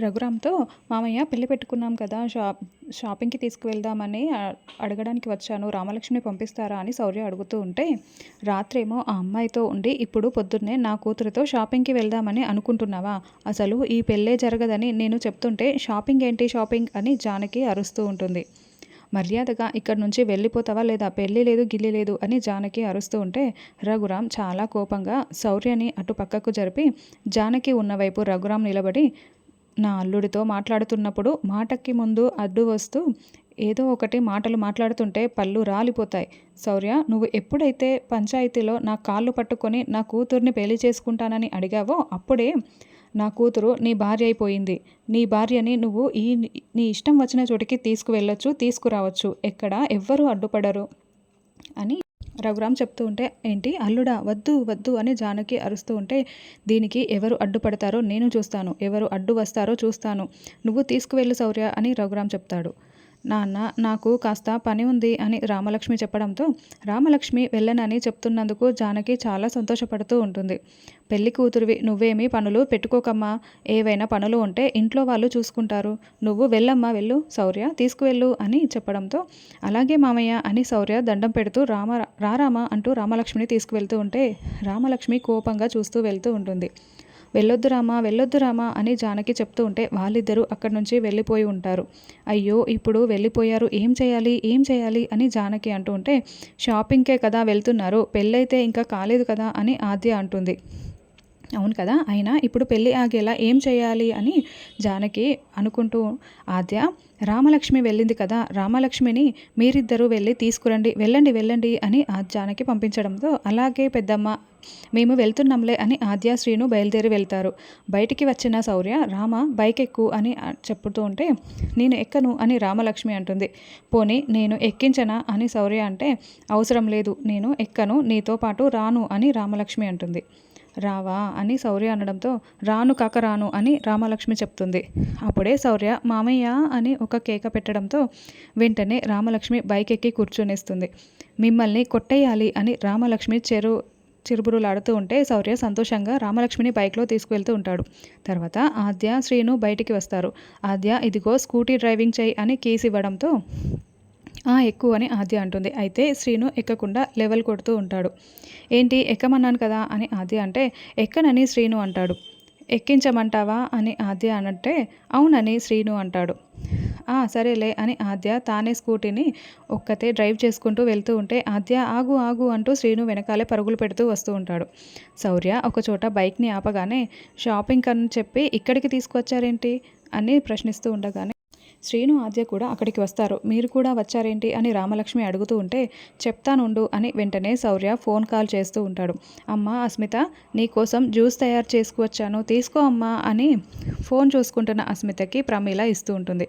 రఘురామ్తో మామయ్య పెళ్ళి పెట్టుకున్నాం కదా షాప్ షాపింగ్కి తీసుకువెళ్దామని అడగడానికి వచ్చాను. రామలక్ష్మి పంపిస్తారా? అని శౌర్య అడుగుతూ ఉంటే రాత్రేమో ఆ అమ్మాయితో ఉండి ఇప్పుడు పొద్దున్నే నా కూతురితో షాపింగ్కి వెళ్దామని అనుకుంటున్నావా? అసలు ఈ పెళ్ళే జరగదని నేను చెప్తుంటే షాపింగ్ ఏంటి షాపింగ్? అని జానకి అరుస్తూ ఉంటుంది. మర్యాదగా ఇక్కడ నుంచి వెళ్ళిపోతావా లేదా? పెళ్ళి లేదు గిల్లి లేదు అని జానకి అరుస్తూ ఉంటే రఘురామ్ చాలా కోపంగా శౌర్యని అటు పక్కకు జరిపి జానకి ఉన్నవైపు రఘురామ్ నిలబడి నా అల్లుడితో మాట్లాడుతున్నప్పుడు మాటకి ముందు అడ్డు వస్తూ ఏదో ఒకటి మాటలు మాట్లాడుతుంటే పళ్ళు రాలిపోతాయి. శౌర్య నువ్వు ఎప్పుడైతే పంచాయతీలో నా కాళ్ళు పట్టుకొని నా కూతుర్ని పెళ్ళి చేసుకుంటానని అడిగావో అప్పుడే నా కూతురు నీ భార్య అయిపోయింది. నీ భార్యని నువ్వు ఈ నీ ఇష్టం వచ్చిన చోటికి తీసుకువెళ్ళొచ్చు తీసుకురావచ్చు. ఎక్కడ ఎవ్వరూ అడ్డుపడరు అని రఘురామ్ చెప్తూ ఉంటే ఏంటి? అల్లుడా వద్దు వద్దు అని జానకి అరుస్తూ ఉంటే దీనికి ఎవరు అడ్డుపడతారో నేను చూస్తాను. ఎవరు అడ్డు వస్తారో చూస్తాను. నువ్వు తీసుకువెళ్ళు శౌర్య అని రఘురామ్ చెప్తాడు. నాన్న నాకు కాస్త పని ఉంది అని రామలక్ష్మి చెప్పడంతో రామలక్ష్మి వెళ్ళనని చెప్తున్నందుకు జానకి చాలా సంతోషపడుతూ ఉంటుంది. పెళ్ళి కూతురువి నువ్వేమీ పనులు పెట్టుకోకమ్మా. ఏవైనా పనులు ఉంటే ఇంట్లో వాళ్ళు చూసుకుంటారు. నువ్వు వెళ్ళమ్మా వెళ్ళు. శౌర్య తీసుకువెళ్ళు అని చెప్పడంతో అలాగే మామయ్య అని శౌర్య దండం పెడుతూ రామ రారామ అంటూ రామలక్ష్మిని తీసుకువెళ్తూ ఉంటే రామలక్ష్మి కోపంగా చూస్తూ వెళ్తూ ఉంటుంది. వెళ్ళొద్దు రామా వెళ్ళొద్దు రామా అని జానకి చెప్తూ ఉంటే వాళ్ళిద్దరూ అక్కడి నుంచి వెళ్ళిపోయి ఉంటారు. అయ్యో ఇప్పుడు వెళ్ళిపోయారు. ఏం చేయాలి? ఏం చేయాలి? అని జానకి అంటూ ఉంటే షాపింగ్కే కదా వెళ్తున్నారు. పెళ్ళైతే ఇంకా కాలేదు కదా అని ఆద్య అంటుంది. అవును కదా. అయినా ఇప్పుడు పెళ్ళి ఆగేలా ఏం చేయాలి అని జానకి అనుకుంటూ ఆద్య రామలక్ష్మి వెళ్ళింది కదా. రామలక్ష్మిని మీరిద్దరూ వెళ్ళి తీసుకురండి వెళ్ళండి వెళ్ళండి అని ఆద్యానికి పంపించడంతో అలాగే పెద్దమ్మ మేము వెళ్తున్నాంలే అని ఆద్య శ్రీను బయలుదేరి వెళ్తారు. బయటికి వచ్చిన శౌర్య రామ బైక్ ఎక్కు అని చెప్పుతూ ఉంటే నేను ఎక్కను అని రామలక్ష్మి అంటుంది. పోనీ నేను ఎక్కించనా అని శౌర్య అంటే అవసరం లేదు నేను ఎక్కను నీతో పాటు రాను అని రామలక్ష్మి అంటుంది. రావా అని శౌర్య అనడంతో రాను కాక రాను అని రామలక్ష్మి చెప్తుంది. అప్పుడే శౌర్య మామయ్య అని ఒక కేక పెట్టడంతో వెంటనే రామలక్ష్మి బైక్ ఎక్కి కూర్చొనిస్తుంది. మిమ్మల్ని కొట్టేయాలి అని రామలక్ష్మి చెరు చిరుబురులాడుతూ ఉంటే శౌర్య సంతోషంగా రామలక్ష్మిని బైక్లో తీసుకువెళ్తూ ఉంటాడు. తర్వాత ఆద్య శ్రీను బయటికి వస్తారు. ఆద్య ఇదిగో స్కూటీ డ్రైవింగ్ చేయి అని కేసు ఇవ్వడంతో ఎక్కువ అని ఆద్య అంటుంది. అయితే శ్రీను ఎక్కకుండా లెవెల్ కొడుతూ ఉంటాడు. ఏంటి ఎక్కమన్నాను కదా అని ఆద్య అంటే ఎక్కనని శ్రీను అంటాడు. ఎక్కించమంటావా అని ఆద్య అనంటే అవునని శ్రీను అంటాడు. ఆ సరేలే అని ఆద్య తానే స్కూటీని ఒక్కతే డ్రైవ్ చేసుకుంటూ వెళ్తూ ఉంటే ఆద్య ఆగు ఆగు అంటూ శ్రీను వెనకాలే పరుగులు పెడుతూ వస్తూ ఉంటాడు. శౌర్య ఒకచోట బైక్ని ఆపగానే షాపింగ్ అని చెప్పి ఇక్కడికి తీసుకొచ్చారేంటి? అని ప్రశ్నిస్తూ ఉండగానే శ్రీను ఆద్య కూడా అక్కడికి వస్తారు. మీరు కూడా వచ్చారేంటి అని రామలక్ష్మి అడుగుతూ ఉంటే చెప్తానుండు అని వెంటనే శౌర్య ఫోన్ కాల్ చేస్తూ ఉంటాడు. అమ్మ అస్మిత నీకోసం జ్యూస్ తయారు చేసుకువచ్చాను. తీసుకో అమ్మా అని ఫోన్ చూసుకుంటున్న అస్మితకి ప్రమీల ఇస్తూ ఉంటుంది.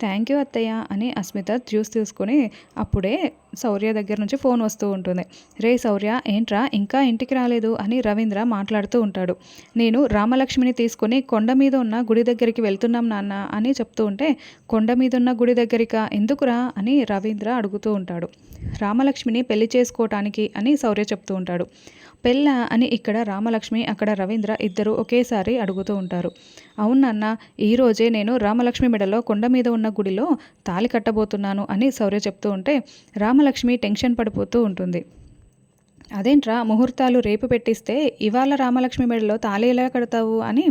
థ్యాంక్ యూ అత్తయ్య అని అస్మిత జ్యూస్ తీసుకుని అప్పుడే శౌర్య దగ్గర నుంచి ఫోన్ వస్తూ ఉంటుంది. రే శౌర్య ఏంట్రా? ఇంకా ఇంటికి రాలేదు అని రవీంద్ర మాట్లాడుతూ ఉంటాడు. నేను రామలక్ష్మిని తీసుకుని కొండ మీద ఉన్న గుడి దగ్గరికి వెళ్తున్నాం నాన్న అని చెప్తూ ఉంటే కొండ మీద ఉన్న గుడి దగ్గరిక? ఎందుకురా? అని రవీంద్ర అడుగుతూ ఉంటాడు. రామలక్ష్మిని పెళ్ళి చేసుకోవటానికి అని శౌర్య చెప్తూ ఉంటాడు. పెళ్ళ? అని ఇక్కడ రామలక్ష్మి అక్కడ రవీంద్ర ఇద్దరు ఒకేసారి అడుగుతూ ఉంటారు. అవునన్న ఈరోజే నేను రామలక్ష్మి మెడలో కొండ మీద ఉన్న గుడిలో తాలి కట్టబోతున్నాను అని శౌర్య చెప్తూ ఉంటే రామలక్ష్మి టెన్షన్ పడిపోతూ ఉంటుంది. అదేంట్రా ముహూర్తాలు రేపు పెట్టిస్తే ఇవాళ రామలక్ష్మి మెడలో తాళి ఎలా కడతావు అని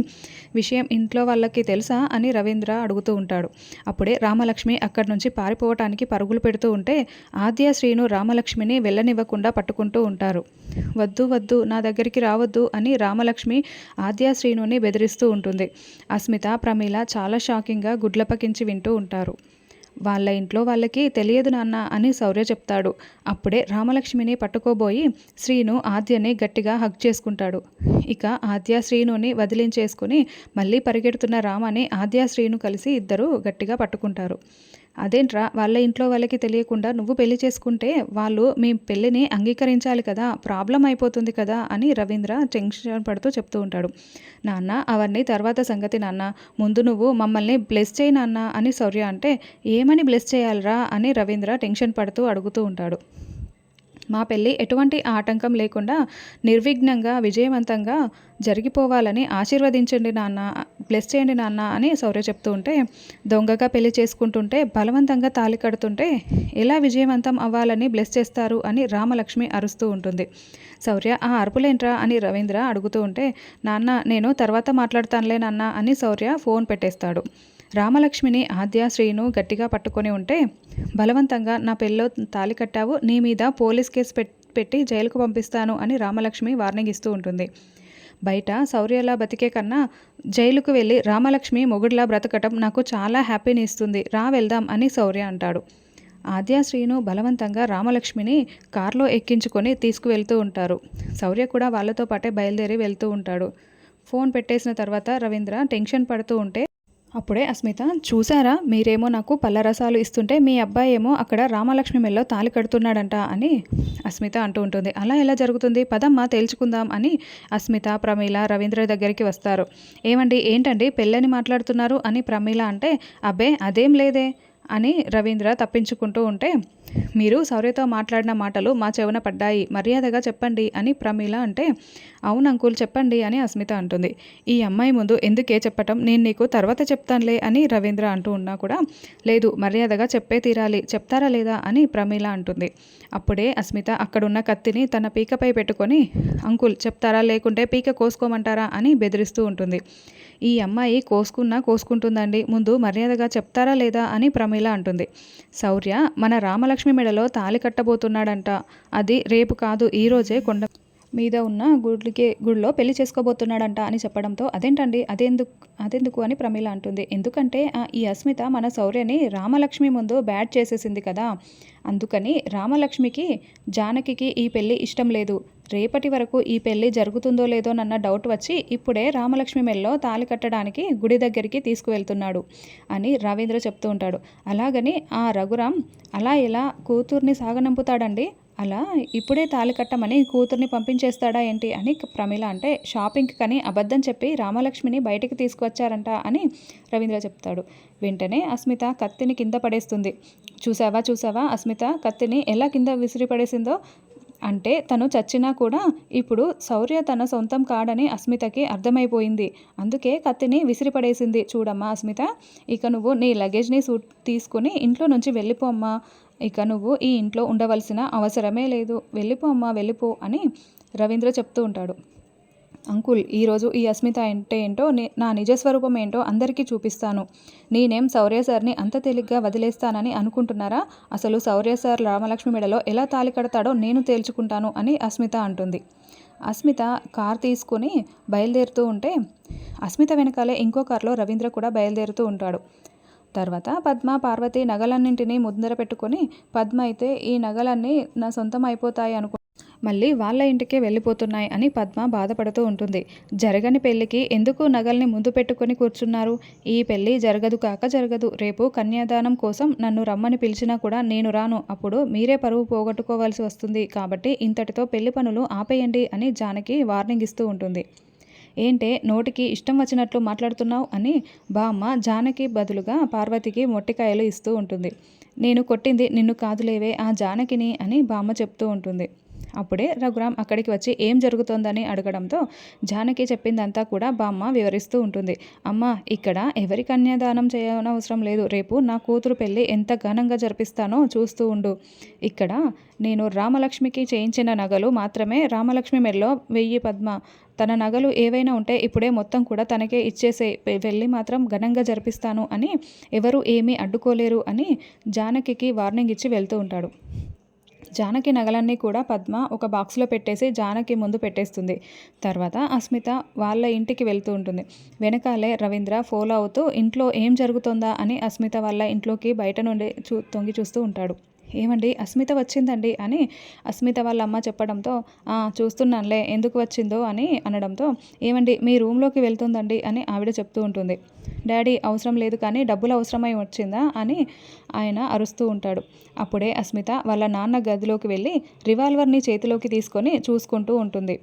విషయం ఇంట్లో వాళ్ళకి తెలుసా అని రవీంద్ర అడుగుతూ ఉంటాడు. అప్పుడే రామలక్ష్మి అక్కడి నుంచి పారిపోవటానికి పరుగులు పెడుతూ ఉంటే ఆద్య శ్రీను రామలక్ష్మిని వెళ్ళనివ్వకుండా పట్టుకుంటూ ఉంటారు. వద్దు వద్దు నా దగ్గరికి రావద్దు అని రామలక్ష్మి ఆద్య శ్రీనుని బెదిరిస్తూ ఉంటుంది. అస్మిత ప్రమీల చాలా షాకింగ్గా గుడ్లపకించి వింటూ ఉంటారు. వాళ్ళ ఇంట్లో వాళ్ళకి తెలియదు నాన్న అని శౌర్య చెప్తాడు. అప్పుడే రామలక్ష్మిని పట్టుకోబోయి శ్రీను ఆద్యని గట్టిగా హగ్ చేసుకుంటాడు. ఇక ఆద్య శ్రీనుని వదిలించేసుకుని మళ్ళీ పరిగెడుతున్న రామని ఆద్య శ్రీను కలిసి ఇద్దరు గట్టిగా పట్టుకుంటారు. అదేంట్రా వాళ్ళ ఇంట్లో వాళ్ళకి తెలియకుండా నువ్వు పెళ్ళి చేసుకుంటే వాళ్ళు మీ పెళ్ళిని అంగీకరించాలి కదా ప్రాబ్లం అయిపోతుంది కదా అని రవీంద్ర టెన్షన్ పడుతూ చెప్తూ ఉంటాడు. నాన్న అవన్నీ తర్వాత సంగతి నాన్న. ముందు నువ్వు మమ్మల్ని బ్లెస్ చేయి నాన్న అని శౌర్య అంటే ఏమని బ్లెస్ చేయాలరా? అని రవీంద్ర టెన్షన్ పడుతూ అడుగుతూ ఉంటాడు. మా పెళ్ళి ఎటువంటి ఆటంకం లేకుండా నిర్విఘ్నంగా విజయవంతంగా జరిగిపోవాలని ఆశీర్వదించండి నాన్న బ్లెస్ చేయండి నాన్న అని సౌర్య చెప్తూ ఉంటే దొంగగా పెళ్ళి చేసుకుంటుంటే బలవంతంగా తాలి కడుతుంటే ఎలా విజయవంతం అవ్వాలని బ్లెస్ చేస్తారు అని రామలక్ష్మి అరుస్తూ ఉంటుంది. సౌర్య ఆ అరుపులేంట్రా? అని రవీంద్ర అడుగుతూ ఉంటే నాన్న నేను తర్వాత మాట్లాడతానులే నాన్న అని శౌర్య ఫోన్ పెట్టేస్తాడు. రామలక్ష్మిని ఆద్య శ్రీను గట్టిగా పట్టుకొని ఉంటే బలవంతంగా నా పెళ్ళో తాలి కట్టావు నీ మీద పోలీస్ కేసు పెట్టి జైలుకు పంపిస్తాను అని రామలక్ష్మి వార్నింగ్ ఇస్తూ ఉంటుంది. బయట శౌర్యలా బతికే కన్నా జైలుకు వెళ్ళి రామలక్ష్మి మొగుడిలా బ్రతకటం నాకు చాలా హ్యాపీని ఇస్తుంది. రా వెళ్దాం అని శౌర్య అంటాడు. ఆద్యాశ్రీను బలవంతంగా రామలక్ష్మిని కారులో ఎక్కించుకొని తీసుకువెళ్తూ ఉంటారు. శౌర్య కూడా వాళ్ళతో పాటే బయలుదేరి వెళ్తూ ఉంటాడు. ఫోన్ పెట్టేసిన తర్వాత రవీంద్ర టెన్షన్ పడుతూ ఉంటే అప్పుడే అస్మిత చూసారా మీరేమో నాకు పల్లరసాలు ఇస్తుంటే మీ అబ్బాయి ఏమో అక్కడ రామలక్ష్మి మెల్లో తాలి కడుతున్నాడంట అని అస్మిత అంటూ ఉంటుంది. అలా ఎలా జరుగుతుంది? పదమ్మ తేల్చుకుందాం అని అస్మిత ప్రమీల రవీంద్ర దగ్గరికి వస్తారు. ఏమండి ఏంటండి పెళ్ళని మాట్లాడుతున్నారు అని ప్రమీల అంటే అబ్బే అదేం లేదే? అని రవీంద్ర తప్పించుకుంటూ ఉంటే మీరు శౌర్యతో మాట్లాడిన మాటలు మా చెవున పడ్డాయి. మర్యాదగా చెప్పండి అని ప్రమీల అంటే అవును అంకుల్ చెప్పండి అని అస్మిత అంటుంది. ఈ అమ్మాయి ముందు ఎందుకే చెప్పటం? నేను నీకు తర్వాత చెప్తానులే అని రవీంద్ర అంటూ ఉన్నా కూడా లేదు మర్యాదగా చెప్పే తీరాలి. చెప్తారా లేదా? అని ప్రమీల అంటుంది. అప్పుడే అస్మిత అక్కడున్న కత్తిని తన పీకపై పెట్టుకొని అంకుల్ చెప్తారా? లేకుంటే పీక కోసుకోమంటారా? అని బెదిరిస్తూ ఉంటుంది. ఈ అమ్మాయి కోసుకున్నా కోసుకుంటుందండి. ముందు మర్యాదగా చెప్తారా లేదా? అని ప్రమీల అంటుంది. శౌర్య మన రామలక్ష్మి మెడలో తాలి కట్టబోతున్నాడంట. అది రేపు కాదు ఈరోజే కొండ మీద ఉన్న గుడికి గుడిలో పెళ్ళి చేసుకోబోతున్నాడంట అని చెప్పడంతో అదేంటండి? అదెందుకు అదెందుకు అని ప్రమీల అంటుంది. ఎందుకంటే ఈ అస్మిత మన శౌర్యని రామలక్ష్మి ముందు బ్యాడ్ చేసేసింది కదా. అందుకని రామలక్ష్మికి జానకికి ఈ పెళ్ళి ఇష్టం లేదు. రేపటి వరకు ఈ పెళ్ళి జరుగుతుందో లేదో నన్న డౌట్ వచ్చి ఇప్పుడే రామలక్ష్మి మెల్లో తాళి కట్టడానికి గుడి దగ్గరికి తీసుకువెళ్తున్నాడు అని రవీంద్ర చెప్తూ ఉంటాడు. అలాగని ఆ రఘురామ్ అలా ఇలా కూతుర్ని సాగనంపుతాడండి? అలా ఇప్పుడే తాళి కట్టమని కూతుర్ని పంపించేస్తాడా ఏంటి అని ప్రమీల అంటే షాపింగ్ కని అబద్ధం చెప్పి రామలక్ష్మిని బయటికి తీసుకువచ్చారంట అని రవీంద్ర చెప్తాడు. వెంటనే అస్మిత కత్తిని కింద పడేస్తుంది. చూసావా చూసావా అస్మిత కత్తిని ఎలా కింద విసిరి పడేసిందో అంటే తను చచ్చినా కూడా ఇప్పుడు శౌర్య తన సొంతం కాడని అస్మితకి అర్థమైపోయింది. అందుకే కత్తిని విసిరిపడేసింది. చూడమ్మా అస్మిత ఇక నువ్వు నీ లగేజ్ని సూట్ తీసుకుని ఇంట్లో నుంచి వెళ్ళిపోమ్మా ఇక నువ్వు ఈ ఇంట్లో ఉండవలసిన అవసరమే లేదు. వెళ్ళిపో అమ్మా వెళ్ళిపో అని రవీంద్ర చెప్తూ ఉంటాడు. అంకుల్ ఈరోజు ఈ అస్మిత అంటే ఏంటో నా నిజస్వరూపం ఏంటో అందరికీ చూపిస్తాను. నేనేం శౌర్య సార్ని అంత తేలిగ్గా వదిలేస్తానని అనుకుంటున్నారా? అసలు శౌర్య సార్ రామలక్ష్మి మెడలో ఎలా తాలి కడతాడో నేను తేల్చుకుంటాను అని అస్మిత అంటుంది. అస్మిత కార్ తీసుకొని బయలుదేరుతూ ఉంటే అస్మిత వెనకాలే ఇంకో కార్లో రవీంద్ర కూడా బయలుదేరుతూ ఉంటాడు. తర్వాత పద్మ పార్వతి నగలన్నింటినీ ముందర పెట్టుకొని పద్మ అయితే ఈ నగలన్నీ నా సొంతం అయిపోతాయి అనుకు మళ్ళీ వాళ్ళ ఇంటికే వెళ్ళిపోతున్నాయి అని పద్మ బాధపడుతూ ఉంటుంది. జరగని పెళ్ళికి ఎందుకు నగల్ని ముందు పెట్టుకొని కూర్చున్నారు? ఈ పెళ్ళి జరగదు కాక జరగదు. రేపు కన్యాదానం కోసం నన్ను రమ్మని పిలిచినా కూడా నేను రాను. అప్పుడు మీరే పరువు పోగొట్టుకోవాల్సి వస్తుంది. కాబట్టి ఇంతటితో పెళ్ళి పనులు ఆపేయండి అని జానకి వార్నింగ్ ఇస్తూ ఉంటుంది. ఏంటే నోటికి ఇష్టం వచ్చినట్లు మాట్లాడుతున్నావు అని బామ్మ జానకి బదులుగా పార్వతికి మొట్టికాయలు ఇస్తూ ఉంటుంది. నేను కొట్టింది నిన్ను కాదులేవే ఆ జానకిని అని బామ్మ చెప్తూ ఉంటుంది. అప్పుడే రఘురామ్ అక్కడికి వచ్చి ఏం జరుగుతోందని అడగడంతో జానకి చెప్పిందంతా కూడా బామ్మ వివరిస్తూ ఉంటుంది. అమ్మ ఇక్కడ ఎవరి కన్యాదానం చేయనవసరం లేదు. రేపు నా కూతురు పెళ్ళి ఎంత ఘనంగా జరిపిస్తానో చూస్తూ ఉండు. ఇక్కడ నేను రామలక్ష్మికి చేయించిన నగలు మాత్రమే రామలక్ష్మి మెల్లో వెయ్యి పద్మ. తన నగలు ఏవైనా ఉంటే ఇప్పుడే మొత్తం కూడా తనకే ఇచ్చేసే వెళ్ళి మాత్రం ఘనంగా జరిపిస్తాను అని ఎవరు ఏమీ అడ్డుకోలేరు అని జానకికి వార్నింగ్ ఇచ్చి వెళ్తూ ఉంటాడు. జానకి నగలన్నీ కూడా పద్మ ఒక బాక్స్లో పెట్టేసి జానకి ముందు పెట్టేస్తుంది. తర్వాత అస్మిత వాళ్ళ ఇంటికి వెళ్తూ ఉంటుంది. వెనకాలే రవీంద్ర ఫాలో అవుతూ ఇంట్లో ఏం జరుగుతుందా? అని అస్మిత వాళ్ళ ఇంట్లోకి బయట నుండి చూ తొంగి చూస్తూ ఉంటాడు. ఏమండి అస్మిత వచ్చిందండి అని అస్మిత వాళ్ళ అమ్మ చెప్పడంతో చూస్తున్నానులే ఎందుకు వచ్చిందో అని అనడంతో ఏమండి మీ రూమ్లోకి వెళ్తుందండి అని ఆవిడ చెప్తూ ఉంటుంది. డాడీ అవసరం లేదు కానీ డబ్బులు అవసరమై వచ్చిందా అని ఆయన అరుస్తూ ఉంటాడు. అప్పుడే అస్మిత వాళ్ళ నాన్న గదిలోకి వెళ్ళి రివాల్వర్ని చేతిలోకి తీసుకొని చూసుకుంటూ ఉంటుంది.